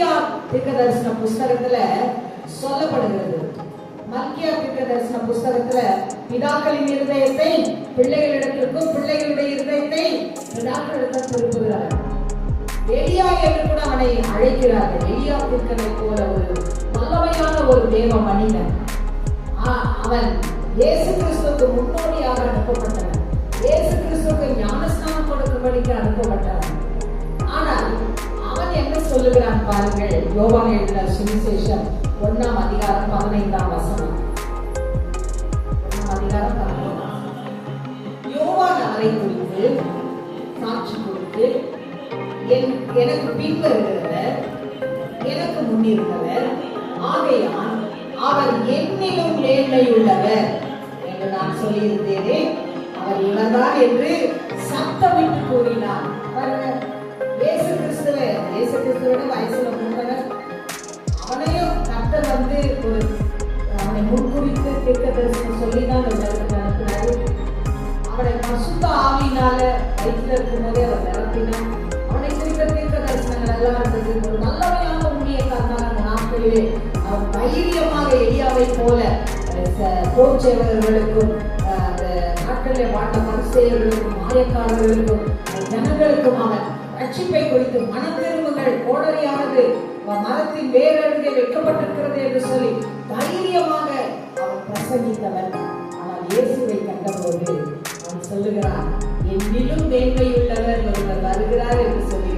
மல்கியா திக்க தரிசன புஸ்தகத்துல சொல்லப்படுகிறது. மல்கியா திக்க தரிசன புஸ்தகத்துல பிதாக்களின் இருதயத்தை பிள்ளைகளிடத்திற்கும் பிள்ளைகளுடைய இருதயத்தை பிதாக்களிடத்தில் திருப்புகிறார். எலியா என்று கூட அவனை அழைக்கிறார்கள். எலியா தீர்க்கனை போல ஒரு வல்லமையான ஒரு தேவ மனிதன். அவன் இயேசு கிறிஸ்துவுக்கு முன்னோடியாக அனுப்பப்பட்டவன். இயேசு கிறிஸ்துவுக்கு ஞானஸ்நானம் கொடுக்கும்படிக்கு அனுப்பப்பட்டவன். சொல்லுகிறான் பாருங்கள். யோவான் எழுதின சுவிசேஷம் ஒன்னாம் அதிகாரம் பதினைந்தாம் வசனம். ஒண்ணாம் அதிகாரம் பதினைந்தாம். யோவான் அவரை குறித்து சாட்சி கொடுத்து என் எனக்கு பின் வருகிறவர் எனக்கு முன்னிருந்தவர் ஆகையால் அவர் என்னிலும் உள்ளவர் என்று நான் சொல்லியிருந்தேனே அவர் இவர்தான் என்று சத்தமிட்டு கூறினார் இயேசு கிறிஸ்துவோட வயசுல அவனையும் கட்ட வந்து ஒரு அவனை முன்குறித்து தீர்க்க தரிசனம் சொல்லி தான் அந்த உலகத்துக்கு அனுப்பினாரு அவனை பசுத்த ஆவினால வயிற்றுல இருக்கும் போதே அவர் நிரப்பினார் அவனை குறித்த தீர்க்க தரிசனங்கள் எல்லாம் இருந்தது. ஒரு நல்லவையான உண்மையை காரணம் அந்த நாட்களிலே அவர் தைரியமாக எரியாவை போல அஹ், போர் சேவகர்களுக்கும் அஹ், நாட்களிலே வாழ்ந்த பரிசெயர்களுக்கும் மாயக்காரர்களுக்கும் ஜனங்களுக்கும் அவன் ரட்சிப்பை குறித்து மனத்திரும்புகள் கோடரியானது மரத்தின் வேரருகே வெட்கப்பட்டிருக்கிறது என்று சொல்லி தைரியமாக அவன் பிரசங்கித்தவர். ஆனால் இயேசுவை கண்டபோது அவன் சொல்லுகிறார் என்னிலும் மேன்மை உள்ளவர் ஒருவர் வருகிறார் என்று சொல்லி